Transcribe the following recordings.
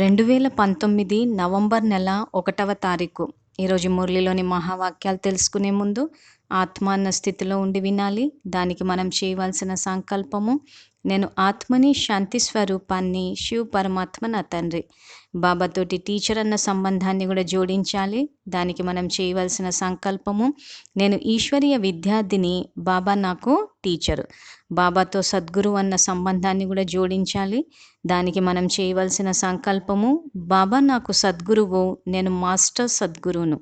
రెండు వేల పంతొమ్మిది నవంబర్ నెల ఒకటవ తారీఖు. ఈరోజు మురళిలోని మహావాక్యాలు తెలుసుకునే ముందు ఆత్మాన్న స్థితిలో ఉండి వినాలి. దానికి మనం చేయవలసిన సంకల్పము నేను ఆత్మని శాంతి స్వరూపాన్ని శివ పరమాత్మ నా తండ్రి. బాబాతోటి టీచర్ అన్న సంబంధాన్ని కూడా జోడించాలి. దానికి మనం చేయవలసిన సంకల్పము నేను ఈశ్వరీయ విద్యార్థిని బాబా నాకు టీచరు. బాబాతో సద్గురు అన్న సంబంధాన్ని కూడా జోడించాలి. దానికి మనం చేయవలసిన సంకల్పము బాబా నాకు సద్గురువు నేను మాస్టర్ సద్గురువును.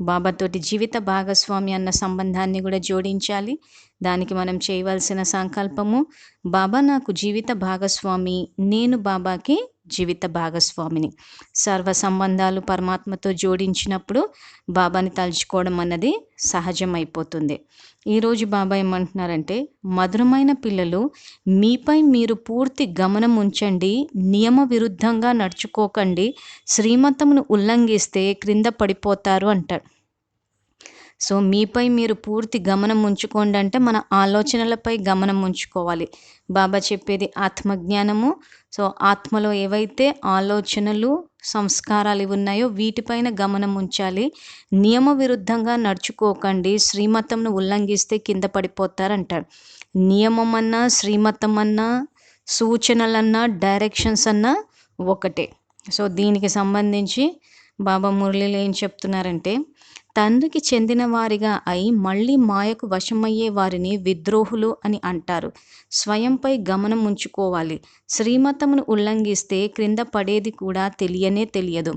బాబాతోటి జీవిత భాగస్వామి అన్న సంబంధాన్ని కూడా జోడించాలి. దానికి మనం చేయవలసిన సంకల్పము బాబా నాకు జీవిత భాగస్వామి నేను బాబాకి జీవిత భాగస్వామిని. సర్వ సంబంధాలు పరమాత్మతో జోడించినప్పుడు బాబాని తలుచుకోవడం అన్నది సహజమైపోతుంది. ఈరోజు బాబా ఏమంటున్నారంటే మధురమైన పిల్లలు మీపై మీరు పూర్తి గమనం ఉంచండి నియమ విరుద్ధంగా నడుచుకోకండి శ్రీమతమును ఉల్లంఘిస్తే క్రింద పడిపోతారు అంటాడు. సో మీపై మీరు పూర్తి గమనం ఉంచుకోండి అంటే మన ఆలోచనలపై గమనం ఉంచుకోవాలి. బాబా చెప్పేది ఆత్మజ్ఞానము. సో ఆత్మలో ఏవైతే ఆలోచనలు సంస్కారాలు ఉన్నాయో వీటిపైన గమనం ఉంచాలి. నియమ విరుద్ధంగా నడుచుకోకండి. శ్రీమతంను ఉల్లంఘిస్తే కింద పడిపోతారంటాడు నియమం అన్నా శ్రీమతం అన్నా సూచనలన్నా డైరెక్షన్స్ అన్నా ఒకటే. సో దీనికి సంబంధించి బాబా మురళీలు ఏం చెప్తున్నారంటే తండ్రికి చెందిన వారిగా అయి మళ్ళీ మాయకు వశమయ్యే వారిని విద్రోహులు అని అంటారు. స్వయంపై గమనం ఉంచుకోవాలి. శ్రీమతమును ఉల్లంఘిస్తే క్రింద పడేది కూడా తెలియనే తెలియదు.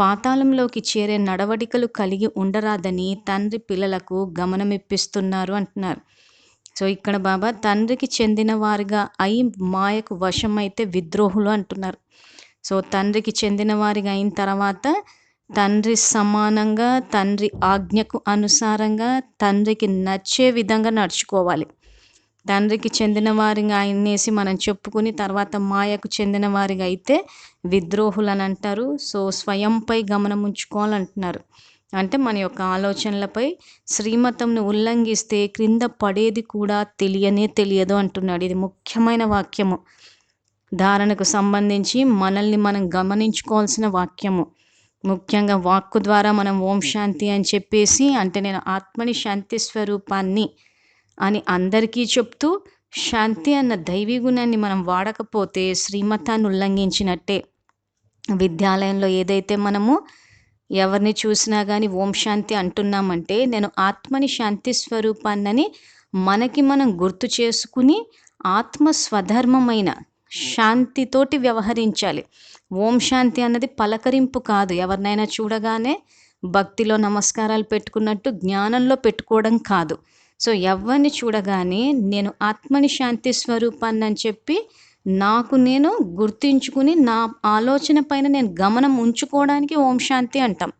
పాతాళంలోకి చేరే నడవడికలు కలిగి ఉండరాదని తండ్రి పిల్లలకు గమనమిప్పిస్తున్నారు అంటున్నారు. సో ఇక్కడ బాబా తండ్రికి చెందిన వారిగా అయి మాయకు వశమైతే విద్రోహులు అంటున్నారు. సో తండ్రికి చెందిన వారిగా అయిన తర్వాత తండ్రి సమానంగా తండ్రి ఆజ్ఞకు అనుసారంగా తండ్రికి నచ్చే విధంగా నడుచుకోవాలి. తండ్రికి చెందిన వారిగా ఆయన్నేసి మనం చెప్పుకుని తర్వాత మాయకు చెందిన వారిగా అయితే విద్రోహులు అని అంటారు. సో స్వయంపై గమనం ఉంచుకోవాలంటున్నారు. అంటే మన యొక్క ఆలోచనలపై శ్రీమతంను ఉల్లంఘిస్తే క్రింద పడేది కూడా తెలియనే తెలియదు అంటున్నాడు. ఇది ముఖ్యమైన వాక్యము. ధారణకు సంబంధించి మనల్ని మనం గమనించుకోవాల్సిన వాక్యము. ముఖ్యంగా వాక్కు ద్వారా మనం ఓం శాంతి అని చెప్పేసి అంటే నేను ఆత్మని శాంతి స్వరూపాన్ని అని అందరికీ చెప్తూ శాంతి అన్న దైవీ గుణాన్ని మనం వాడకపోతే శ్రీమతాన్ని ఉల్లంఘించినట్టే. విద్యాలయంలో ఏదైతే మనము ఎవరిని చూసినా కానీ ఓం శాంతి అంటున్నామంటే నేను ఆత్మని శాంతి స్వరూపాన్నని మనకి మనం గుర్తు చేసుకుని ఆత్మ స్వధర్మమైన శాంతితోటి వ్యవహరించాలి. ఓం శాంతి అన్నది పలకరింపు కాదు. ఎవరినైనా చూడగానే భక్తిలో నమస్కారాలు పెట్టుకున్నట్టు జ్ఞానంలో పెట్టుకోవడం కాదు. సో ఎవరిని చూడగానే నేను ఆత్మని శాంతి స్వరూపాన్ని అని చెప్పి నాకు నేను గుర్తించుకుని నా ఆలోచన పైన నేను గమనం ఉంచుకోవడానికి ఓం శాంతి అంటాం.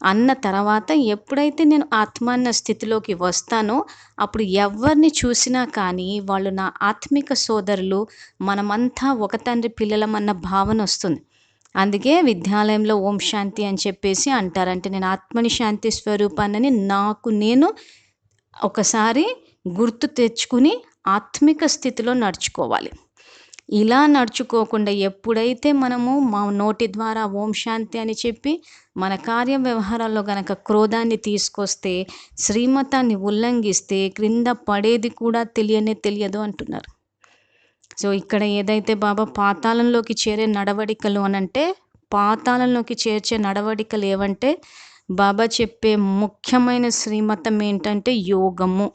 అన్న తర్వాత ఎప్పుడైతే నేను ఆత్మాన్న స్థితిలోకి వస్తానో అప్పుడు ఎవరిని చూసినా కానీ వాళ్ళు నా ఆత్మిక సోదరులు మనమంతా ఒక తండ్రి పిల్లలమన్న భావన వస్తుంది. అందుకే విద్యాలయంలో ఓం శాంతి అని చెప్పేసి అంటారంటే నేను ఆత్మని శాంతి స్వరూపాన్ని నాకు నేను ఒకసారి గుర్తు తెచ్చుకుని ఆత్మిక స్థితిలో నడుచుకోవాలి. ఇలా నడుచుకోకుండా ఎప్పుడైతే మనము మా నోటి ద్వారా ఓం శాంతి అని చెప్పి మన కార్య వ్యవహారాల్లో గనక క్రోధాన్ని తీసుకొస్తే శ్రీమతాన్ని ఉల్లంఘిస్తే క్రింద పడేది కూడా తెలియనే తెలియదు అంటున్నారు. సో ఇక్కడ ఏదైతే బాబా పాతాళంలోకి చేరే నడవడికలు అనంటే పాతాళంలోకి చేర్చే నడవడికలు ఏవంటే బాబా చెప్పే ముఖ్యమైన శ్రీమతం ఏంటంటే యోగము.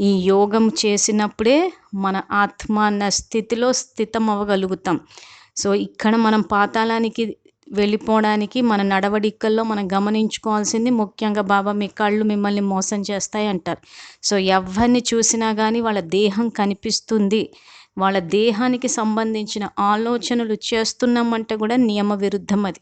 ఈ యోగం చేసినప్పుడే మన ఆత్మ అన్న స్థితిలో స్థితం అవ్వగలుగుతాం సో ఇక్కడ మనం పాతాళానికి వెళ్ళిపోవడానికి మన నడవడికల్లో మనం గమనించుకోవాల్సింది ముఖ్యంగా బాబా మీ కళ్ళు మిమ్మల్ని మోసం చేస్తాయి అంటారు. సో ఎవరిని చూసినా కానీ వాళ్ళ దేహం కనిపిస్తుంది. వాళ్ళ దేహానికి సంబంధించిన ఆలోచనలు చేస్తున్నామంటే కూడా నియమ విరుద్ధం అది.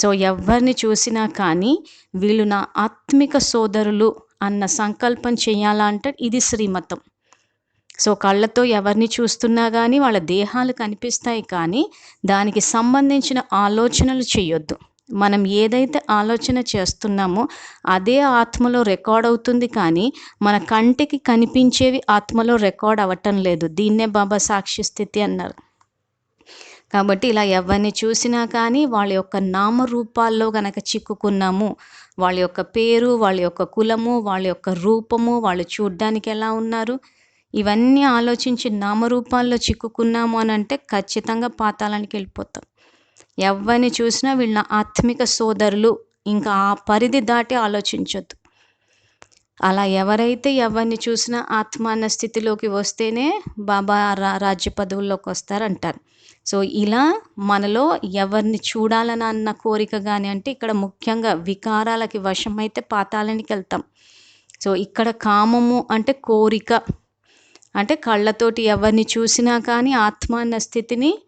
సో ఎవరిని చూసినా కానీ వీళ్ళు నా ఆత్మిక సోదరులు అన్న సంకల్పం చేయాలంటే ఇది శ్రీమతం. సో కళ్ళతో ఎవరిని చూస్తున్నా కానీ వాళ్ళ దేహాలు కనిపిస్తాయి కానీ దానికి సంబంధించిన ఆలోచనలు చేయొద్దు. మనం ఏదైతే ఆలోచన చేస్తున్నామో అదే ఆత్మలో రికార్డ్ అవుతుంది కానీ మన కంటికి కనిపించేవి ఆత్మలో రికార్డ్ అవ్వటం లేదు. దీన్నే బాబా సాక్షి స్థితి అన్నారు. కాబట్టి ఇలా ఎవరిని చూసినా కానీ వాళ్ళ యొక్క నామరూపాల్లో గనక చిక్కుకున్నాము వాళ్ళ యొక్క పేరు వాళ్ళ యొక్క కులము వాళ్ళ యొక్క రూపము వాళ్ళు చూడ్డానికి ఎలా ఉన్నారు? ఇవన్నీ ఆలోచించి నామరూపాల్లో చిక్కుకున్నాము అని అంటే ఖచ్చితంగా పాతాళానికి వెళ్ళిపోతాం. ఎవరిని చూసినా వీళ్ళ ఆత్మిక సోదరులు ఇంకా ఆ పరిధి దాటి ఆలోచించొద్దు. అలా ఎవరైతే ఎవరిని చూసినా ఆత్మాన స్థితిలోకి వస్తేనే బాబా రా రాజ్య పదవుల్లోకి వస్తారంటారు. సో ఇలా మనలో ఎవరిని చూడాలని అన్న కోరిక కానీ అంటే ఇక్కడ ముఖ్యంగా వికారాలకి వశమైతే పాతాళానికి వెళ్తాం. సో ఇక్కడ కామము అంటే కోరిక. అంటే కళ్ళతోటి ఎవరిని చూసినా కానీ ఆత్మ అన్న స్థితిని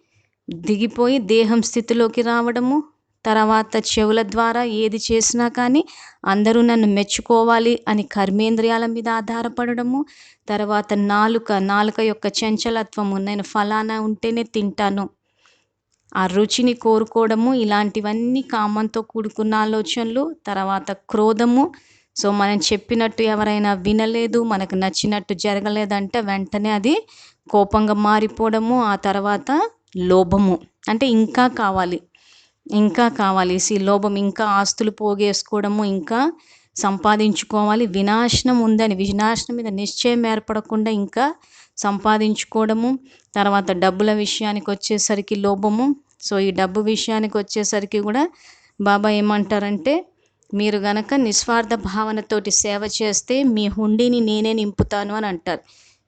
దిగిపోయి దేహం స్థితిలోకి రావడము తర్వాత చెవుల ద్వారా ఏది చేసినా కానీ అందరూ నన్ను మెచ్చుకోవాలి అని కర్మేంద్రియాల మీద ఆధారపడడము తర్వాత నాలుక నాలుక యొక్క చంచలత్వము నేను ఫలానా ఉంటేనే తింటాను. ఆ రుచిని కోరుకోవడము ఇలాంటివన్నీ కామంతో కూడుకున్న ఆలోచనలు తర్వాత క్రోధము. సో మనం చెప్పినట్టు ఎవరైనా వినలేదు మనకు నచ్చినట్టు జరగలేదంటే వెంటనే అది కోపంగా మారిపోవడము ఆ తర్వాత లోభము. అంటే ఇంకా కావాలి. ఇంకా కావాలి. ఈ లోభం ఇంకా ఆస్తులు పోగేసుకోవడము ఇంకా సంపాదించుకోవాలి. వినాశనం ఉందని వినాశనం మీద నిశ్చయం ఏర్పడకుండా ఇంకా సంపాదించుకోవడము తర్వాత డబ్బుల విషయానికి వచ్చేసరికి లోభము. సో ఈ డబ్బు విషయానికి వచ్చేసరికి కూడా బాబా ఏమంటారంటే మీరు గనక నిస్వార్థ భావనతోటి సేవ చేస్తే మీ హుండీని నేనే నింపుతాను అని అంటారు.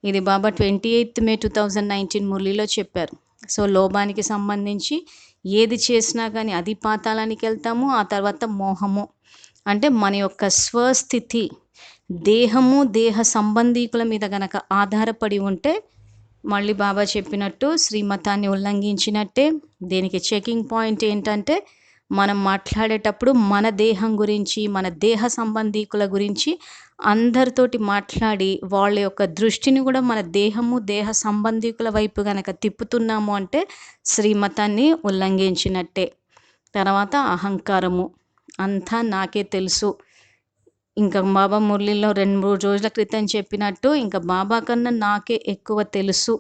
ఇది Baba twenty eighth May two thousand nineteen మురళీలో చెప్పారు. సో లోభానికి సంబంధించి ఏది చేసినా కానీ అది పాతాళానికి వెళ్తాము ఆ తర్వాత మోహము. అంటే మన యొక్క స్వస్థితి దేహము దేహ సంబంధీకుల మీద గనక ఆధారపడి ఉంటే మళ్ళీ బాబా చెప్పినట్టు శ్రీమతాన్ని ఉల్లంఘించినట్టే దీనికి చెకింగ్ పాయింట్ ఏంటంటే మనం మాట్లాడేటప్పుడు మన దేహం గురించి మన దేహ సంబంధీకుల గురించి అందరితోటి మాట్లాడి వాళ్ళ యొక్క దృష్టిని కూడా మన దేహము దేహ సంబంధీకుల వైపు కనుక తిప్పుతున్నాము అంటే శ్రీమతాన్ని ఉల్లంఘించినట్టే. తర్వాత అహంకారము. అంతా నాకే తెలుసు. ఇంకా బాబా మురళిలో రెండు మూడు రోజుల క్రితం చెప్పినట్టు ఇంకా బాబా కన్నా నాకే ఎక్కువ తెలుసు.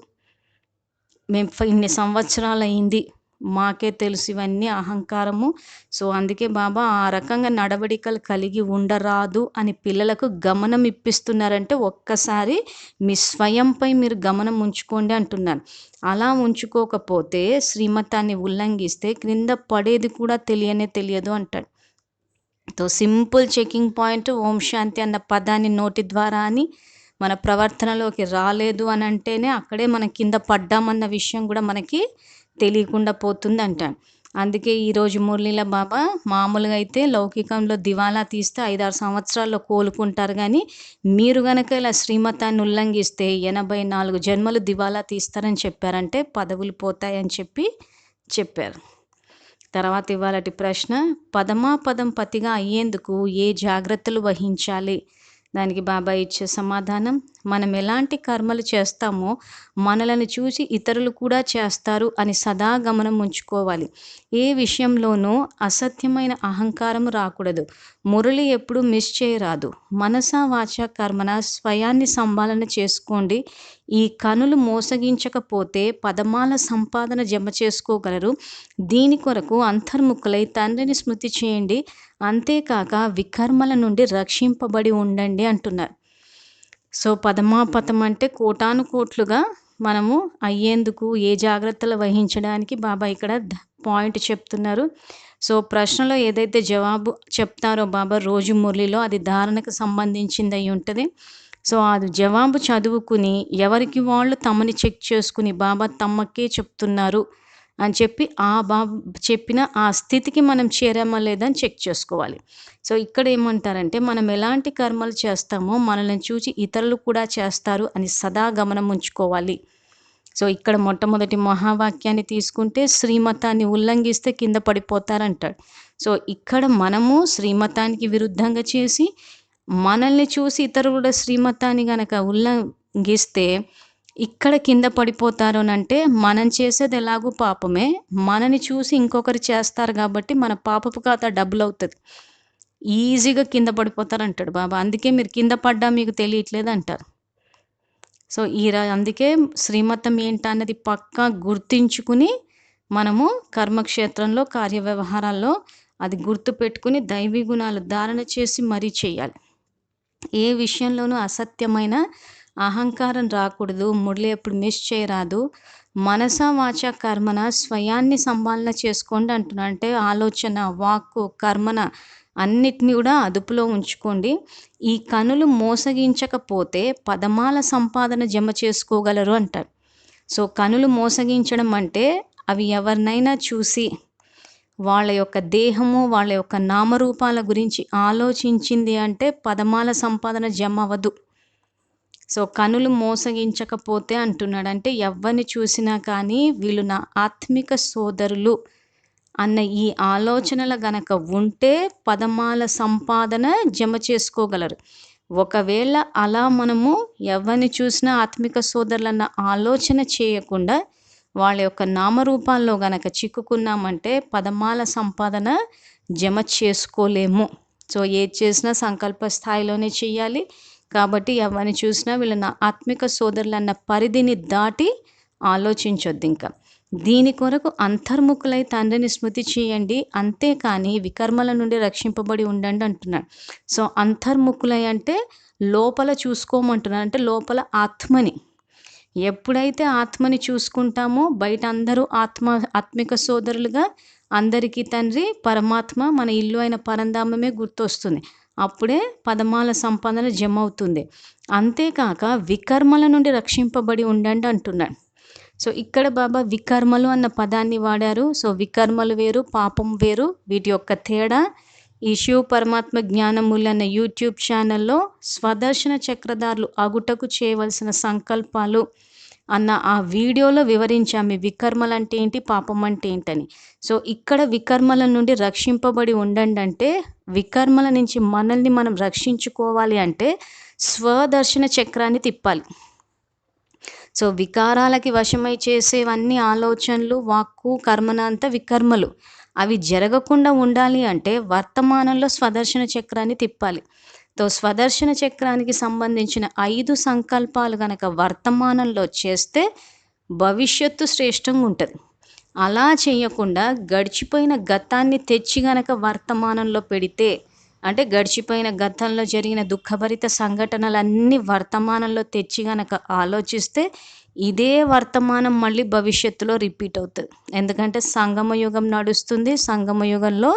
మేము ఇన్ని సంవత్సరాలు అయింది మాకే తెలుసు ఇవన్నీ అహంకారము. సో అందుకే బాబా ఆ రకంగా నడవడికలు కలిగి ఉండరాదు అని పిల్లలకు గమనం ఇప్పిస్తున్నారంటే ఒక్కసారి మీ స్వయంపై మీరు గమనం ఉంచుకోండి అంటున్నారు. అలా ఉంచుకోకపోతే శ్రీమతాన్ని ఉల్లంఘిస్తే క్రింద పడేది కూడా తెలియనే తెలియదు అంటాడు. తో simple checking point Om Shanti అన్న పదాన్ని నోటి ద్వారా అని మన ప్రవర్తనలోకి రాలేదు అని అంటేనే అక్కడే మనం కింద పడ్డామన్న విషయం కూడా మనకి తెలియకుండా పోతుంది అందుకే ఈరోజు మురళీల బాబా మామూలుగా అయితే లౌకికంలో దివాలా తీస్తే ఐదారు సంవత్సరాల్లో కోలుకుంటారు కానీ మీరు గనక ఇలా శ్రీమతాన్ని ఉల్లంఘిస్తే ఎనభై నాలుగు జన్మలు దివాలా తీస్తారని చెప్పారంటే పదవులు పోతాయని చెప్పి చెప్పారు. తర్వాత ఇవాళటి ప్రశ్న పదమా పదం పతిగా అయ్యేందుకు ఏ జాగ్రత్తలు వహించాలి? దానికి బాబా ఇచ్చే సమాధానం మనం ఎలాంటి కర్మలు చేస్తామో మనలను చూసి ఇతరులు కూడా చేస్తారు అని సదా గమనం ఉంచుకోవాలి. ఏ విషయంలోనూ అసత్యమైన అహంకారం రాకూడదు. మురళి ఎప్పుడు మిస్ చేయరాదు. మనసా వాచ కర్మన స్వయాన్ని సంభాలన చేసుకోండి. ఈ కనులు మోసగించకపోతే పదమాల సంపాదన జమ చేసుకోగలరు. దీని కొరకు అంతర్ముఖులై తండ్రిని స్మృతి చేయండి. అంతేకాక వికర్మల నుండి రక్షింపబడి ఉండండి అంటున్నారు. సో పదమాపతం అంటే కోటాను కోట్లుగా మనము అయ్యేందుకు ఏ జాగ్రత్తలు వహించడానికి బాబా ఇక్కడ పాయింట్ చెప్తున్నారు. సో ప్రశ్నలో ఏదైతే జవాబు చెప్తారో బాబా రోజు మురళిలో అది ధారణకు సంబంధించింది అయి ఉంటుంది. సో అది జవాబు చదువుకుని ఎవరికి వాళ్ళు తమని చెక్ చేసుకుని బాబా తమ్మకే చెప్తున్నారు అని చెప్పి ఆ బాబు చెప్పిన ఆ స్థితికి మనం చేరామా లేదా అని చెక్ చేసుకోవాలి. సో ఇక్కడ ఏమంటారంటే మనం ఎలాంటి కర్మలు చేస్తామో మనల్ని చూసి ఇతరులు కూడా చేస్తారు అని సదా గమనం ఉంచుకోవాలి. సో ఇక్కడ మొట్టమొదటి మహావాక్యాన్ని తీసుకుంటే శ్రీమతాన్ని ఉల్లంఘిస్తే కింద పడిపోతారంటాడు. సో ఇక్కడ మనము శ్రీమతానికి విరుద్ధంగా చేసి మనల్ని చూసి ఇతరులు కూడా శ్రీమతాన్ని గనక ఉల్లంఘిస్తే ఇక్కడ కింద పడిపోతారు అంటే మనం చేసేది ఎలాగూ పాపమే. మనని చూసి ఇంకొకరు చేస్తారు కాబట్టి మన పాపపు ఖాతా డబ్బులు అవుతుంది. ఈజీగా కింద పడిపోతారు అంటాడు బాబా. అందుకే మీరు కింద పడ్డా మీకు తెలియట్లేదు అంటారు. సో ఈ అందుకే శ్రీమతం ఏంటన్నది పక్కా గుర్తించుకుని మనము కర్మక్షేత్రంలో కార్య వ్యవహారాల్లో అది గుర్తుపెట్టుకుని దైవీ గుణాలు ధారణ చేసి మరీ చేయాలి. ఏ విషయంలోనూ అసత్యమైన అహంకారం రాకూడదు మురళి ఎప్పుడు మిస్ చేయరాదు. మనస వాచ కర్మన స్వయాన్ని సంభాలన చేసుకోండి అంటున్నా. అంటే ఆలోచన వాక్కు కర్మన అన్నిటిని కూడా అదుపులో ఉంచుకోండి. ఈ కనులు మోసగించకపోతే పదమాల సంపాదన జమ చేసుకోగలరు అంటారు. సో కనులు మోసగించడం అంటే అవి ఎవరినైనా చూసి వాళ్ళ యొక్క దేహము వాళ్ళ యొక్క నామరూపాల గురించి ఆలోచించింది అంటే పదమాల సంపాదన జమ అవ్వదు. సో కనులు మోసగించకపోతే అంటున్నాడు అంటే ఎవరిని చూసినా కానీ వీళ్ళు నా ఆత్మిక సోదరులు అన్న ఈ ఆలోచనల గనక ఉంటే పదమాల సంపాదన జమ చేసుకోగలరు. ఒకవేళ అలా మనము ఎవరిని చూసినా ఆత్మిక సోదరులన్న ఆలోచన చేయకుండా వాళ్ళ యొక్క నామరూపాల్లో గనక చిక్కుకున్నామంటే పదమాల సంపాదన జమ చేసుకోలేము. సో ఏది చేసినా సంకల్ప స్థాయిలోనే చేయాలి కాబట్టి ఎవరిని చూసినా వీళ్ళ నా ఆత్మిక సోదరులు అన్న పరిధిని దాటి ఆలోచించొద్దు ఇంకా. దీని కొరకు అంతర్ముఖులై తండ్రిని స్మృతి చేయండి. అంతేకాని వికర్మల నుండి రక్షింపబడి ఉండండి అంటున్నాడు. సో అంతర్ముఖులై అంటే లోపల చూసుకోమంటున్నాడు. అంటే లోపల ఆత్మని. ఎప్పుడైతే ఆత్మని చూసుకుంటామో బయట అందరూ ఆత్మ ఆత్మిక సోదరులుగా అందరికీ తండ్రి పరమాత్మ మన ఇల్లు అయిన పరంధామమే గుర్తొస్తుంది. అప్పుడే పదమాల సంపాదన జమ అవుతుంది అంతేకాక వికర్మల నుండి రక్షింపబడి ఉండండి అంటున్నాడు. సో ఇక్కడ బాబా వికర్మలు అన్న పదాన్ని వాడారు. సో వికర్మలు వేరు పాపం వేరు. వీటి యొక్క తేడా ఈ శివ పరమాత్మ జ్ఞానములన్న యూట్యూబ్ ఛానల్లో స్వదర్శన చక్రధారులు అగుటకు చేయవలసిన సంకల్పాలు అన్న ఆ వీడియోలో వివరించాము ఈ వికర్మలు అంటే ఏంటి? పాపం అంటే ఏంటని. సో ఇక్కడ వికర్మల నుండి రక్షింపబడి ఉండండి అంటే వికర్మల నుంచి మనల్ని మనం రక్షించుకోవాలి అంటే స్వదర్శన చక్రాన్ని తిప్పాలి. సో వికారాలకి వశమై చేసేవన్నీ ఆలోచనలు వాక్కు కర్మనంత వికర్మలు. అవి జరగకుండా ఉండాలి అంటే వర్తమానంలో స్వదర్శన చక్రాన్ని తిప్పాలి. తో స్వదర్శన చక్రానికి సంబంధించిన ఐదు సంకల్పాలు కనుక వర్తమానంలో చేస్తే భవిష్యత్తు శ్రేష్టంగా ఉంటుంది. అలా చేయకుండా గడిచిపోయిన గతాన్ని తెచ్చి గనక వర్తమానంలో పెడితే అంటే గడిచిపోయిన గతంలో జరిగిన దుఃఖభరిత సంఘటనలన్నీ వర్తమానంలో తెచ్చి గనక ఆలోచిస్తే ఇదే వర్తమానం మళ్ళీ భవిష్యత్తులో రిపీట్ అవుతుంది. ఎందుకంటే సంగమ యుగం నడుస్తుంది సంగమ యుగంలో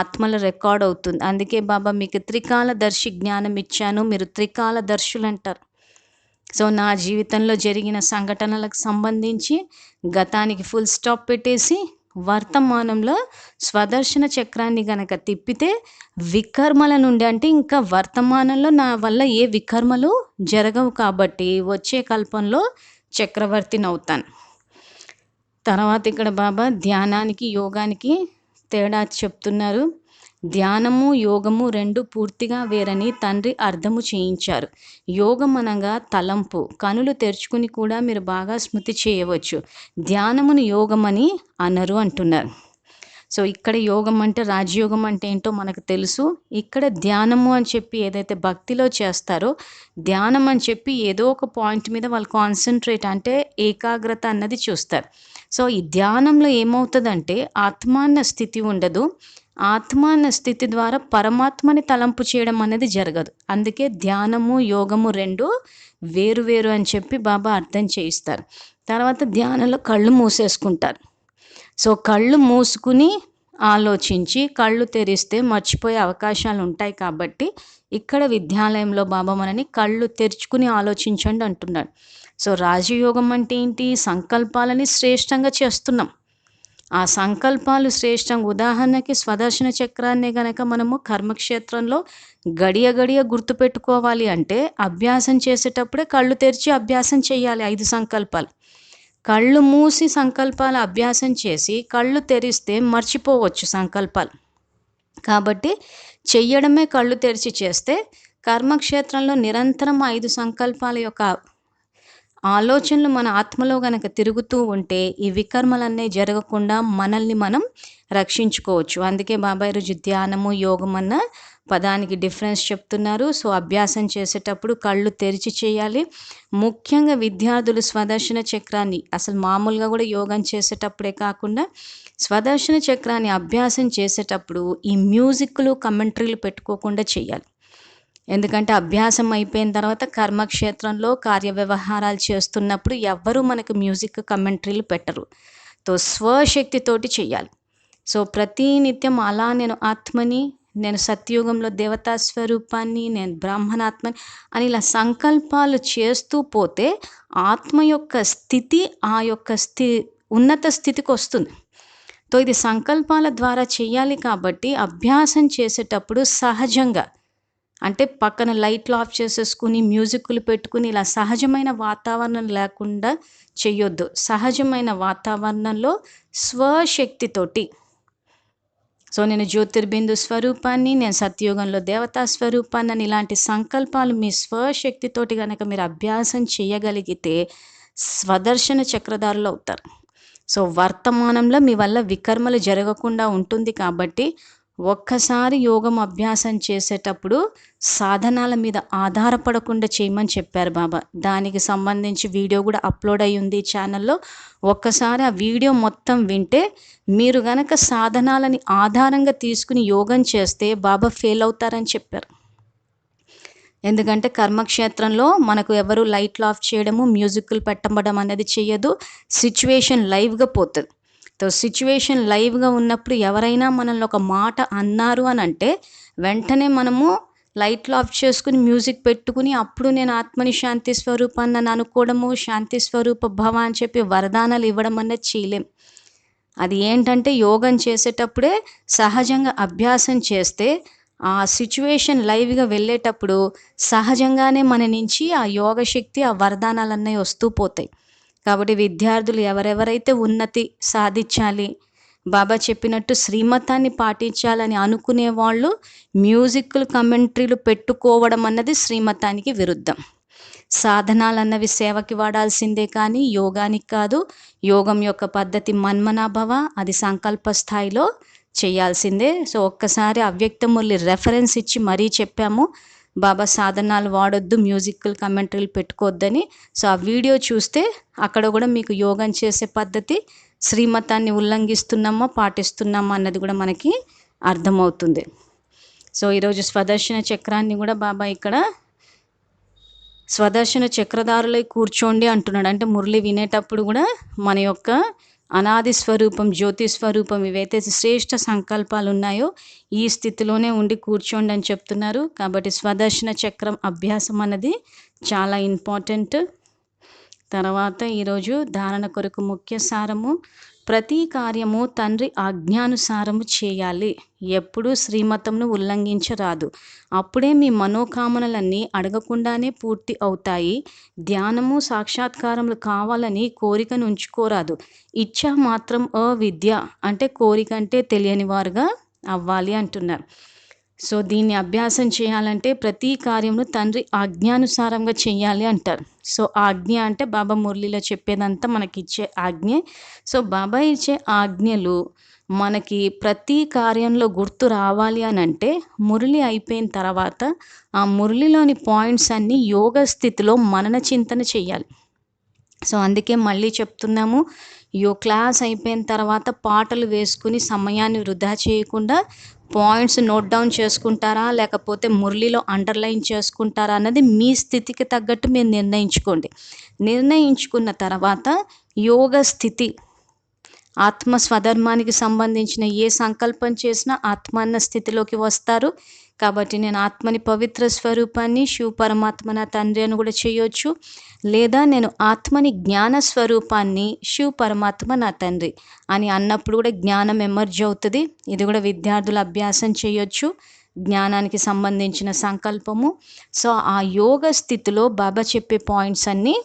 ఆత్మల రికార్డ్ అవుతుంది. అందుకే బాబా మీకు త్రికాల దర్శి జ్ఞానం ఇచ్చాను మీరు త్రికాల దర్శులు అంటారు సో నా జీవితంలో జరిగిన సంఘటనలకు సంబంధించి గతానికి ఫుల్ స్టాప్ పెట్టేసి వర్తమానంలో స్వదర్శన చక్రాన్ని గనక తిప్పితే వికర్మల నుండి అంటే ఇంకా వర్తమానంలో నా వల్ల ఏ వికర్మలు జరగవు కాబట్టి వచ్చే కల్పంలో చక్రవర్తిని అవుతాను తర్వాత ఇక్కడ బాబా ధ్యానానికి యోగానికి తేడా చెప్తున్నారు. ధ్యానము యోగము రెండు పూర్తిగా వేరని తండ్రి అర్థము చేయించారు. యోగం అనగా తలంపు. కనులు తెరుచుకుని కూడా మీరు బాగా స్మృతి చేయవచ్చు. ధ్యానమును యోగమని అనరు అంటున్నారు. సో ఇక్కడ యోగం అంటే రాజయోగం అంటే ఏంటో మనకు తెలుసు. ఇక్కడ ధ్యానము అని చెప్పి ఏదైతే భక్తిలో చేస్తారో ధ్యానం అని చెప్పి ఏదో ఒక పాయింట్ మీద వాళ్ళు కాన్సన్ట్రేట్ అంటే ఏకాగ్రత అన్నది చూస్తారు. సో ఈ ధ్యానంలో ఏమవుతుందంటే ఆత్మాన్న స్థితి ఉండదు. ఆత్మాన స్థితి ద్వారా పరమాత్మని తలంపు చేయడం అనేది జరగదు. అందుకే ధ్యానము యోగము రెండు వేరు వేరు అని చెప్పి బాబా అర్థం చేయిస్తారు. తర్వాత ధ్యానంలో కళ్ళు మూసేసుకుంటారు. సో కళ్ళు మూసుకుని ఆలోచించి కళ్ళు తెరిస్తే మర్చిపోయే అవకాశాలు ఉంటాయి కాబట్టి ఇక్కడ విద్యాలయంలో బాబా మనని కళ్ళు తెరుచుకుని ఆలోచించండి అంటున్నాడు. సో రాజయోగం అంటే ఏంటి? సంకల్పాలని శ్రేష్టంగా చేస్తున్నాం. ఆ సంకల్పాలు శ్రేష్టంగా ఉదాహరణకి స్వదర్శన చక్రాన్ని గనక మనము కర్మక్షేత్రంలో గడియ గడియ గుర్తుపెట్టుకోవాలి అంటే అభ్యాసం చేసేటప్పుడే కళ్ళు తెరిచి అభ్యాసం చేయాలి ఐదు సంకల్పాలు. కళ్ళు మూసి సంకల్పాలు అభ్యాసం చేసి కళ్ళు తెరిస్తే మర్చిపోవచ్చు సంకల్పాలు. కాబట్టి చెయ్యడమే కళ్ళు తెరిచి చేస్తే కర్మక్షేత్రంలో నిరంతరం ఐదు సంకల్పాల యొక్క ఆలోచనలు మన ఆత్మలో గనక తిరుగుతూ ఉంటే ఈ వికర్మలన్నీ జరగకుండా మనల్ని మనం రక్షించుకోవచ్చు. అందుకే బాబాయ్ రోజు ధ్యానము యోగం అన్న పదానికి డిఫరెన్స్ చెప్తున్నారు. సో అభ్యాసం చేసేటప్పుడు కళ్ళు తెరిచి చేయాలి. ముఖ్యంగా విద్యార్థులు స్వదర్శన చక్రాన్ని అసలు మామూలుగా కూడా యోగం చేసేటప్పుడే కాకుండా స్వదర్శన చక్రాన్ని అభ్యాసం చేసేటప్పుడు ఈ మ్యూజిక్లు కమెంటరీలు పెట్టుకోకుండా చేయాలి. ఎందుకంటే అభ్యాసం అయిపోయిన తర్వాత కర్మక్షేత్రంలో కార్య వ్యవహారాలు చేస్తున్నప్పుడు ఎవ్వరూ మనకు మ్యూజిక్ కమెంటరీలు పెట్టరు. తో స్వశక్తితోటి చేయాలి సో ప్రతి నిత్యం అలా నేను ఆత్మని నేను సత్యుగంలో దేవతా స్వరూపాన్ని నేను బ్రాహ్మణాత్మని అని ఇలా సంకల్పాలు చేస్తూ పోతే ఆత్మ యొక్క స్థితి ఆ యొక్క స్థి ఉన్నత స్థితికి వస్తుంది. తో ఇది సంకల్పాల ద్వారా చేయాలి కాబట్టి అభ్యాసం చేసేటప్పుడు సహజంగా అంటే పక్కన లైట్లు ఆఫ్ చేసేసుకుని మ్యూజిక్లు పెట్టుకుని ఇలా సహజమైన వాతావరణం లేకుండా చెయ్యొద్దు. సహజమైన వాతావరణంలో స్వశక్తితోటి. సో నేను జ్యోతిర్బిందు స్వరూపాన్ని నేను సత్యోగంలో దేవతా స్వరూపాన్ని అని ఇలాంటి సంకల్పాలు మీ స్వశక్తితోటి కనుక మీరు అభ్యాసం చేయగలిగితే స్వదర్శన చక్రధారులు అవుతారు. సో వర్తమానంలో మీ వల్ల వికర్మలు జరగకుండా ఉంటుంది కాబట్టి ఒక్కసారి యోగం అభ్యాసం చేసేటప్పుడు సాధనాల మీద ఆధారపడకుండా చేయమని చెప్పారు బాబా. దానికి సంబంధించి వీడియో కూడా అప్లోడ్ అయి ఉంది ఛానల్లో. ఒక్కసారి ఆ వీడియో మొత్తం వింటే మీరు గనక సాధనాలని ఆధారంగా తీసుకుని యోగం చేస్తే బాబా ఫెయిల్ అవుతారని చెప్పారు. ఎందుకంటే కర్మక్షేత్రంలో మనకు ఎవరు లైట్లు ఆఫ్ చేయడము మ్యూజిక్లు పెట్టబడం అనేది చేయదు సిచ్యువేషన్ లైవ్గా పోతుంది. సిచ్యువేషన్ లైవ్గా ఉన్నప్పుడు ఎవరైనా మనల్ని ఒక మాట అన్నారు అని అంటే వెంటనే మనము లైట్లు ఆఫ్ చేసుకుని మ్యూజిక్ పెట్టుకుని అప్పుడు నేను ఆత్మని శాంతి స్వరూపాన్ని నన్ను అనుకోవడము శాంతి స్వరూప భవ అని చెప్పి వరదానాలు ఇవ్వడం అనేది చేయలేం. అది ఏంటంటే యోగం చేసేటప్పుడే సహజంగా అభ్యాసం చేస్తే ఆ సిచ్యువేషన్ లైవ్గా వెళ్ళేటప్పుడు సహజంగానే మన నుంచి ఆ యోగ శక్తి ఆ వరదానాలన్నీ వస్తూ పోతాయి. కాబట్టి విద్యార్థులు ఎవరెవరైతే ఉన్నతి సాధించాలి బాబా చెప్పినట్టు శ్రీమతాన్ని పాటించాలని అనుకునే వాళ్ళు మ్యూజిక్లు కమెంట్రీలు పెట్టుకోవడం అన్నది శ్రీమతానికి విరుద్ధం. సాధనాలు అన్నవి సేవకి వాడాల్సిందే కానీ యోగానికి కాదు యోగం యొక్క పద్ధతి మన్మనాభవ అది సంకల్ప స్థాయిలో చేయాల్సిందే. సో ఒక్కసారి అవ్యక్తముల్లి రెఫరెన్స్ ఇచ్చి మరీ చెప్పాము. బాబా సాధనాలు వాడొద్దు మ్యూజికల్ కమెంటరీలు పెట్టుకోవద్దని. సో ఆ వీడియో చూస్తే అక్కడ కూడా మీకు యోగం చేసే పద్ధతి శ్రీమతాన్ని ఉల్లంఘిస్తున్నామా పాటిస్తున్నామా అన్నది కూడా మనకి అర్థమవుతుంది. సో ఈరోజు స్వదర్శన చక్రాన్ని కూడా బాబా ఇక్కడ స్వదర్శన చక్రధారులై కూర్చోండి అంటున్నాడు. అంటే మురళి వినేటప్పుడు కూడా మన యొక్క అనాది స్వరూపం జ్యోతి స్వరూపం ఇవైతే శ్రేష్ఠ సంకల్పాలు ఉన్నాయో ఈ స్థితిలోనే ఉండి కూర్చోండి అని చెప్తున్నారు. కాబట్టి స్వదర్శన చక్రం అభ్యాసం అన్నది చాలా ఇంపార్టెంట్. తర్వాత ఈరోజు ధారణ కొరకు ముఖ్య సారము ప్రతి కార్యము తండ్రి ఆజ్ఞానుసారము చేయాలి. ఎప్పుడూ శ్రీమతంను ఉల్లంఘించరాదు. అప్పుడే మీ మనోకామనలన్నీ అడగకుండానే పూర్తి అవుతాయి. ధ్యానము సాక్షాత్కారములు కావాలని కోరికను ఉంచుకోరాదు ఇచ్చ మాత్రం అవిద్య అంటే కోరిక అంటే తెలియని వారుగా అవ్వాలి అంటున్నారు. సో దీన్ని అభ్యాసం చేయాలంటే ప్రతి కార్యమును తండ్రి ఆజ్ఞానుసారంగా చేయాలి అంటారు. సో ఆజ్ఞ అంటే బాబా మురళిలో చెప్పేదంతా మనకి ఇచ్చే ఆజ్ఞ. సో బాబా ఇచ్చే ఆజ్ఞలు మనకి ప్రతి కార్యంలో గుర్తు రావాలి అని అంటే మురళి అయిపోయిన తర్వాత ఆ మురళిలోని పాయింట్స్ అన్నీ యోగ స్థితిలో మనన చింతన చేయాలి. సో అందుకే మళ్ళీ చెప్తున్నాము యో క్లాస్ అయిపోయిన తర్వాత పాటలు వేసుకుని సమయాన్ని వృధా చేయకుండా పాయింట్స్ నోట్ డౌన్ చేసుకుంటారా? లేకపోతే మురళిలో అండర్లైన్ చేసుకుంటారా అన్నది మీ స్థితికి తగ్గట్టు మీరు నిర్ణయించుకోండి. నిర్ణయించుకున్న తర్వాత యోగ స్థితి ఆత్మ స్వధర్మానికి సంబంధించిన ఏ సంకల్పం చేసినా ఆత్మాన్న స్థితిలోకి వస్తారు. కాబట్టి నేను ఆత్మని పవిత్ర స్వరూపాన్ని శివ పరమాత్మ నా తండ్రి అని కూడా చేయొచ్చు. లేదా నేను ఆత్మని జ్ఞాన స్వరూపాన్ని శివ పరమాత్మ నా తండ్రి అని అన్నప్పుడు కూడా జ్ఞానం ఎమర్జ్ అవుతుంది. ఇది కూడా విద్యార్థులు అభ్యాసం చేయొచ్చు. జ్ఞానానికి సంబంధించిన సంకల్పము. సో ఆ యోగ స్థితిలో బాబా చెప్పే పాయింట్స్ అన్నీ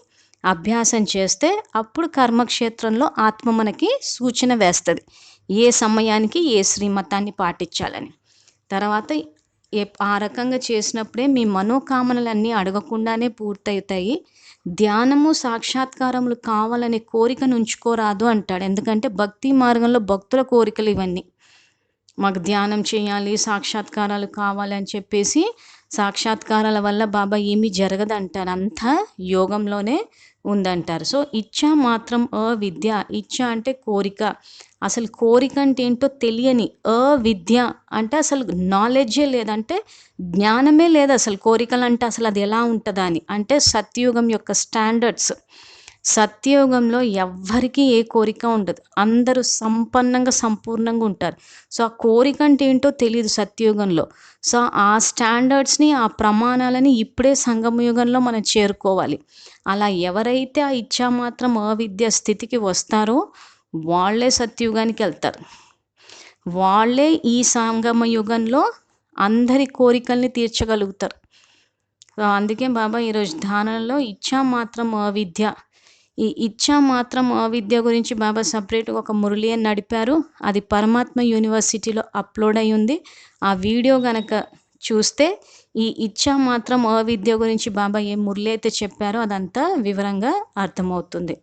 అభ్యాసం చేస్తే అప్పుడు కర్మక్షేత్రంలో ఆత్మ మనకి సూచన వేస్తుంది. ఏ సమయానికి ఏ శ్రీమతాన్ని పాటించాలని. తర్వాత ఆ రకంగా చేసినప్పుడే మీ మనోకామనలన్నీ అడగకుండానే పూర్తవుతాయి. ధ్యానము సాక్షాత్కారములు కావాలనే కోరికను ఉంచుకోరాదు అంటాడు. ఎందుకంటే భక్తి మార్గంలో భక్తుల కోరికలు ఇవన్నీ. మాకు ధ్యానం చేయాలి సాక్షాత్కారాలు కావాలి అని చెప్పేసి సాక్షాత్కారాల వల్ల బాబా ఏమీ జరగదంటారు. అంతా యోగంలోనే ఉందంటారు. సో ఇచ్చ మాత్రం అవిద్య. విద్య ఇచ్చ అంటే కోరిక. అసలు కోరిక అంటే ఏంటో తెలియని అ విద్య అంటే అసలు నాలెడ్జే లేదంటే జ్ఞానమే లేదు అసలు కోరికలు అంటే అసలు అది ఎలా ఉంటుందా అని అంటే సత్యుగం యొక్క స్టాండర్డ్స్ సత్యయుగంలో ఎవ్వరికీ ఏ కోరిక ఉండదు. అందరూ సంపన్నంగా సంపూర్ణంగా ఉంటారు. సో ఆ కోరిక అంటే ఏంటో తెలియదు సత్యయుగంలో. సో ఆ స్టాండర్డ్స్ని ఆ ప్రమాణాలని ఇప్పుడే సంగమయుగంలో మనం చేరుకోవాలి. అలా ఎవరైతే ఆ ఇచ్చా మాత్రం అవిద్య స్థితికి వస్తారో వాళ్ళే సత్యయుగానికి వెళ్తారు. వాళ్ళే ఈ సంగమ యుగంలో అందరి కోరికల్ని తీర్చగలుగుతారు. అందుకే బాబా ఈరోజు ధ్యానంలో ఇచ్చా మాత్రం అవిద్య. ఈ ఇచ్చా మాత్రం అవిద్య గురించి బాబా సపరేట్గా ఒక మురళి అని నడిపారు. అది పరమాత్మ యూనివర్సిటీలో అప్లోడ్ అయి ఉంది. ఆ వీడియో గనక చూస్తే ఈ ఇచ్చా మాత్రం అవిద్య గురించి బాబా ఏ మురళి అయితే చెప్పారో అదంతా వివరంగా అర్థమవుతుంది.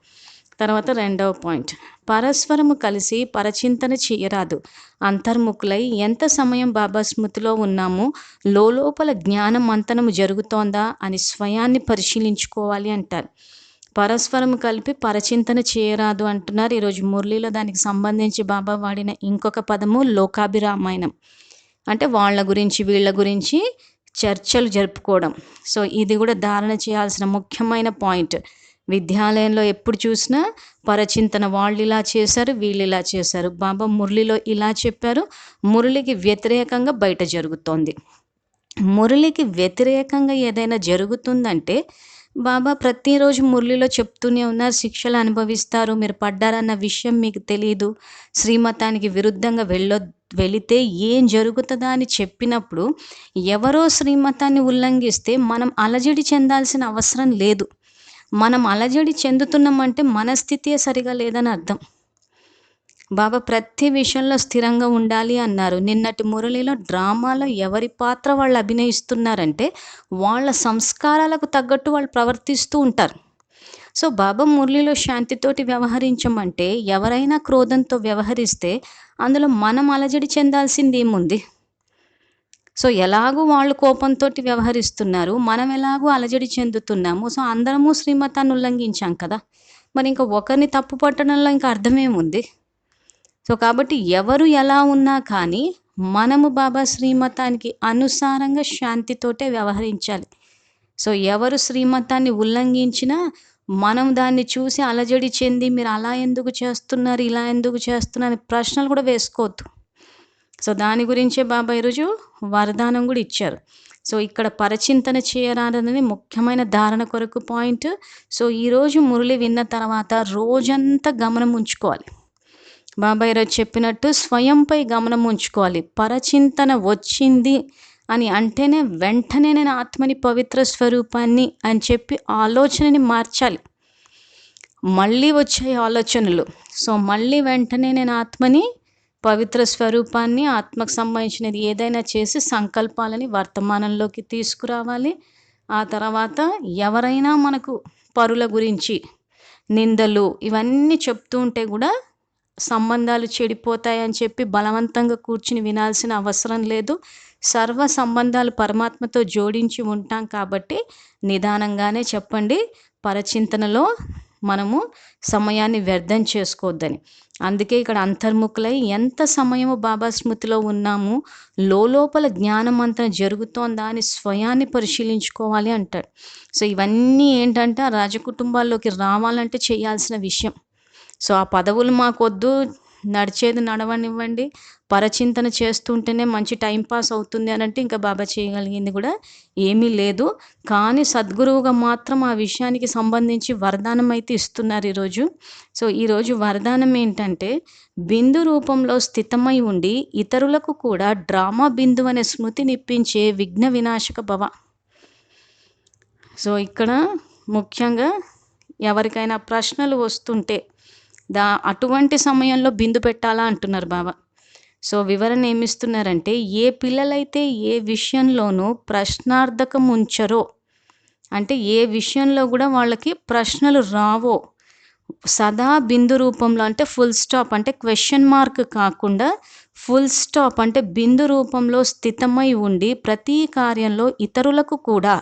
తర్వాత రెండవ పాయింట్. పరస్పరము కలిసి పరచింతన చేయరాదు. అంతర్ముఖులై ఎంత సమయం బాబా స్మృతిలో ఉన్నామో లోపల జ్ఞాన మంతనము జరుగుతోందా అని స్వయాన్ని పరిశీలించుకోవాలి అంటారు. పరస్పరము కలిపి పరచింతన చేయరాదు అంటున్నారు. ఈరోజు మురళిలో దానికి సంబంధించి బాబా వాడిన ఇంకొక పదము లోకాభిరామాయణం. అంటే వాళ్ళ గురించి వీళ్ళ గురించి చర్చలు జరుపుకోవడం. సో ఇది కూడా ధారణ చేయాల్సిన ముఖ్యమైన పాయింట్. విద్యాలయంలో ఎప్పుడు చూసినా పరచింతన వాళ్ళు ఇలా చేశారు వీళ్ళు ఇలా చేశారు. బాబా మురళిలో ఇలా చెప్పారు మురళికి వ్యతిరేకంగా బయట జరుగుతోంది. మురళికి వ్యతిరేకంగా ఏదైనా జరుగుతుందంటే బాబా ప్రతిరోజు మురళిలో చెప్తూనే ఉన్నారు శిక్షలు అనుభవిస్తారు మీరు పడ్డారన్న విషయం మీకు తెలియదు శ్రీమతానికి విరుద్ధంగా వెళ్ళొ వెళితే ఏం జరుగుతుందా అని చెప్పినప్పుడు ఎవరో శ్రీమతాన్ని ఉల్లంఘిస్తే మనం అలజడి చెందాల్సిన అవసరం లేదు. మనం అలజడి చెందుతున్నామంటే మన స్థితే సరిగా లేదని అర్థం. బాబా ప్రతి విషయంలో స్థిరంగా ఉండాలి అన్నారు. నిన్నటి మురళిలో డ్రామాలో ఎవరి పాత్ర వాళ్ళు అభినయిస్తున్నారంటే వాళ్ళ సంస్కారాలకు తగ్గట్టు వాళ్ళు ప్రవర్తిస్తూ ఉంటారు. సో బాబా మురళిలో శాంతితోటి వ్యవహరించమంటే ఎవరైనా క్రోధంతో వ్యవహరిస్తే అందులో మనం అలజడి చెందాల్సింది ఏముంది సో ఎలాగూ వాళ్ళు కోపంతో వ్యవహరిస్తున్నారు మనం ఎలాగూ అలజడి చెందుతున్నాము సో అందరము శ్రీమతాన్ని ఉల్లంఘించాం కదా. మరి ఇంకా ఒకరిని తప్పు పట్టడంలో ఇంకా అర్థమేముంది? సో కాబట్టి ఎవరు ఎలా ఉన్నా కానీ మనము బాబా శ్రీమతానికి అనుసారంగా శాంతితోటే వ్యవహరించాలి. సో ఎవరు శ్రీమతాన్ని ఉల్లంఘించినా మనం దాన్ని చూసి అలజడి చెంది మీరు అలా ఎందుకు చేస్తున్నారు ఇలా ఎందుకు చేస్తున్నారు ప్రశ్నలు కూడా వేసుకోవద్దు. సో దాని గురించే బాబా ఈరోజు వరదానం కూడా ఇచ్చారు. సో ఇక్కడ పరచింతన చేయరాదనేది ముఖ్యమైన ధారణ కొరకు పాయింట్. సో ఈరోజు మురళి విన్న తర్వాత రోజంతా గమనం ఉంచుకోవాలి. బాబా ఈరోజు చెప్పినట్టు స్వయంపై గమనం ఉంచుకోవాలి. పరచింతన వచ్చింది అని అంటేనే వెంటనే నేను ఆత్మని పవిత్ర స్వరూపాన్ని అని చెప్పి ఆలోచనని మార్చాలి. మళ్ళీ వచ్చాయి ఆలోచనలు. సో మళ్ళీ వెంటనే నేను ఆత్మని పవిత్ర స్వరూపాన్ని ఆత్మకు సంబంధించినది ఏదైనా చేసి సంకల్పాలని వర్తమానంలోకి తీసుకురావాలి. ఆ తర్వాత ఎవరైనా మనకు పరుల గురించి నిందలు ఇవన్నీ చెప్తూ ఉంటే కూడా సంబంధాలు చెడిపోతాయని చెప్పి బలవంతంగా కూర్చుని వినాల్సిన అవసరం లేదు. సర్వ సంబంధాలు పరమాత్మతో జోడించి ఉంటాం కాబట్టి నిదానంగానే చెప్పండి. పరచింతనలో మనము సమయాన్ని వ్యర్థం చేసుకోవద్దని. అందుకే ఇక్కడ అంతర్ముఖులై ఎంత సమయము బాబా స్మృతిలో ఉన్నాము లోపల జ్ఞానం అంతా జరుగుతోందా అని స్వయాన్ని పరిశీలించుకోవాలి అంటాడు. సో ఇవన్నీ ఏంటంటే రాజకుటుంబాల్లోకి రావాలంటే చేయాల్సిన విషయం. సో ఆ పదవులు మాకొద్దు నడిచేది నడవనివ్వండి. పరచింతన చేస్తుంటేనే మంచి టైంపాస్ అవుతుంది అని అంటే ఇంకా బాబా చేయగలిగింది కూడా ఏమీ లేదు. కానీ సద్గురువుగా మాత్రం ఆ విషయానికి సంబంధించి వరదానం అయితే ఇస్తున్నారు ఈరోజు. సో ఈరోజు వరదానం ఏంటంటే బిందు రూపంలో స్థితమై ఉండి ఇతరులకు కూడా డ్రామా బిందు అనే స్మృతినిప్పించే విఘ్న వినాశక భవ. సో ఇక్కడ ముఖ్యంగా ఎవరికైనా ప్రశ్నలు వస్తుంటే దా అటువంటి సమయంలో బిందు పెట్టాలా అంటున్నారు బాబా. సో వివరణ ఏమిస్తున్నారంటే ఏ పిల్లలైతే ఏ విషయంలోనూ ప్రశ్నార్థకం ఉంచరో అంటే ఏ విషయంలో కూడా వాళ్ళకి ప్రశ్నలు రావో సదా బిందు రూపంలో అంటే ఫుల్ స్టాప్ అంటే క్వశ్చన్ మార్క్ కాకుండా ఫుల్ స్టాప్ అంటే బిందు రూపంలో స్థితమై ఉండి ప్రతి కార్యంలో ఇతరులకు కూడా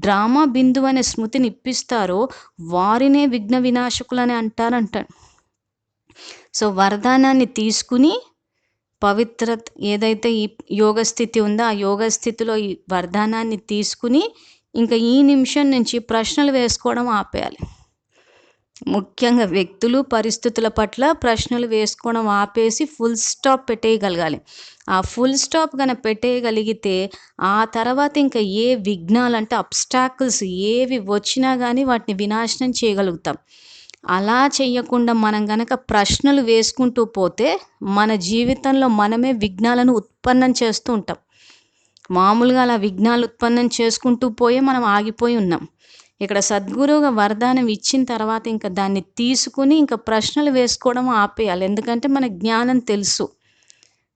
డ్రామా బిందు అనే స్మృతిని ఇప్పిస్తారో వారినే విఘ్న వినాశకులని అంటారంట. సో వరదానాన్ని తీసుకుని పవిత్ర ఏదైతే ఈ యోగ స్థితి ఉందో ఆ యోగ స్థితిలో ఈ వరదానాన్ని తీసుకుని ఇంకా ఈ నిమిషం నుంచి ప్రశ్నలు వేసుకోవడం ఆపేయాలి. ముఖ్యంగా వ్యక్తులు పరిస్థితుల పట్ల ప్రశ్నలు వేసుకోవడం ఆపేసి ఫుల్ స్టాప్ పెట్టేయగలగాలి. ఆ ఫుల్ స్టాప్ కనుక పెట్టేయగలిగితే ఆ తర్వాత ఇంకా ఏ విఘ్నాలు అంటే అబ్స్టాకిల్స్ ఏవి వచ్చినా కానీ వాటిని వినాశనం చేయగలుగుతాం. అలా చేయకుండా మనం గనక ప్రశ్నలు వేసుకుంటూ పోతే మన జీవితంలో మనమే విఘ్నాలను ఉత్పన్నం చేస్తూ ఉంటాం. మామూలుగా అలా విఘ్నాలు ఉత్పన్నం చేసుకుంటూ పోయే మనం ఆగిపోయి ఉన్నాం. ఇక్కడ సద్గురువుగా వరదానం ఇచ్చిన తర్వాత ఇంకా దాన్ని తీసుకుని ఇంకా ప్రశ్నలు వేసుకోవడం ఆపేయాలి. ఎందుకంటే మన జ్ఞానం తెలుసు.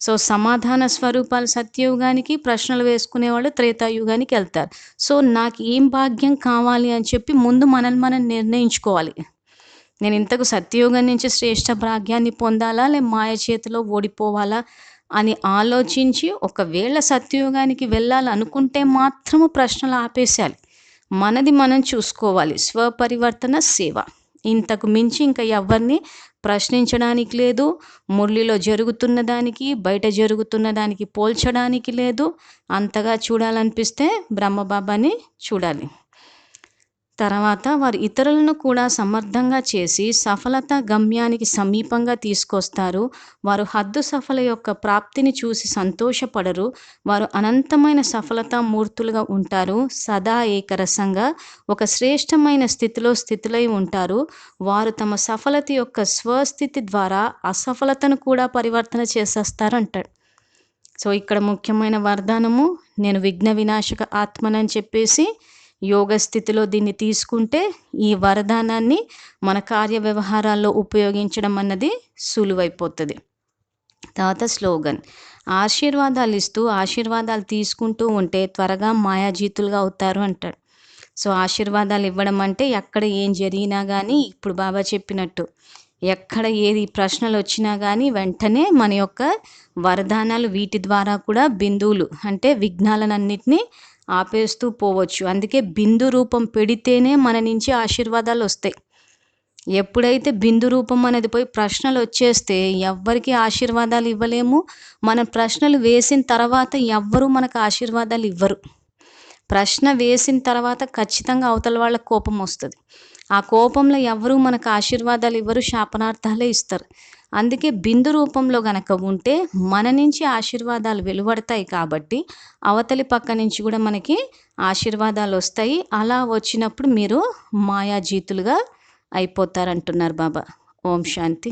సో సమాధాన స్వరూపాలు సత్యయుగానికి ప్రశ్నలు వేసుకునేవాళ్ళు త్రేతాయుగానికి వెళ్తారు. సో నాకు ఏం భాగ్యం కావాలి అని చెప్పి ముందు మనల్ని మనం నిర్ణయించుకోవాలి. నేను ఇంతకు సత్యయోగం నుంచి శ్రేష్ట భాగ్యాన్ని పొందాలా లే మాయ చేతిలో ఓడిపోవాలా అని ఆలోచించి ఒకవేళ సత్యయోగానికి వెళ్ళాలనుకుంటే మాత్రము ప్రశ్నలు ఆపేసేయాలి మనది మనం చూసుకోవాలి. స్వపరివర్తన సేవ. ఇంతకు మించి ఇంకా ఎవరిని ప్రశ్నించడానికి లేదు. మురళిలో జరుగుతున్న దానికి బయట జరుగుతున్న దానికి పోల్చడానికి లేదు. అంతగా చూడాలనిపిస్తే బ్రహ్మబాబాని చూడాలి. తర్వాత వారు ఇతరులను కూడా సమర్థంగా చేసి సఫలత గమ్యానికి సమీపంగా తీసుకొస్తారు. వారు హద్దు సఫల యొక్క ప్రాప్తిని చూసి సంతోషపడరు. వారు అనంతమైన సఫలత మూర్తులుగా ఉంటారు. సదా ఏకరసంగా ఒక శ్రేష్టమైన స్థితిలో స్థితులై ఉంటారు. వారు తమ సఫలత యొక్క స్వస్థితి ద్వారా అసఫలతను కూడా పరివర్తన చేసేస్తారు అంటాడు సో ఇక్కడ ముఖ్యమైన వరదానము నేను విఘ్న వినాశక ఆత్మనని చెప్పేసి యోగ స్థితిలో దీన్ని తీసుకుంటే ఈ వరదానాన్ని మన కార్య వ్యవహారాల్లో ఉపయోగించడం అన్నది సులువైపోతుంది. తర్వాత స్లోగన్. ఆశీర్వాదాలు ఇస్తూ ఆశీర్వాదాలు తీసుకుంటూ ఉంటే త్వరగా మాయాజీతులుగా అవుతారు అంటాడు. సో ఆశీర్వాదాలు ఇవ్వడం అంటే ఎక్కడ ఏం జరిగినా కానీ ఇప్పుడు బాబా చెప్పినట్టు ఎక్కడ ఏది ప్రశ్నలు వచ్చినా కానీ వెంటనే మన యొక్క వరదానాలు వీటి ద్వారా కూడా బిందువులు అంటే విఘ్నాలన్నింటినీ ఆపేస్తూ పోవచ్చు. అందుకే బిందు రూపం పెడితేనే మన నుంచి ఆశీర్వాదాలు వస్తాయి. ఎప్పుడైతే బిందు రూపం అనేది పోయి ప్రశ్నలు వచ్చేస్తే ఎవ్వరికి ఆశీర్వాదాలు ఇవ్వలేము. మన ప్రశ్నలు వేసిన తర్వాత ఎవ్వరూ మనకు ఆశీర్వాదాలు ఇవ్వరు. ప్రశ్న వేసిన తర్వాత ఖచ్చితంగా అవతల వాళ్ళ కోపం వస్తుంది. ఆ కోపంలో ఎవరు మనకు ఆశీర్వాదాలు ఇవ్వరు శాపనార్థాలే ఇస్తారు. అందుకే బిందు రూపంలో గనక ఉంటే మన నుంచి ఆశీర్వాదాలు వెలువడతాయి కాబట్టి అవతలి పక్క నుంచి కూడా మనకి ఆశీర్వాదాలు వస్తాయి. అలా వచ్చినప్పుడు మీరు మాయాజీతులుగా అయిపోతారంటున్నారు బాబా. ఓం శాంతి.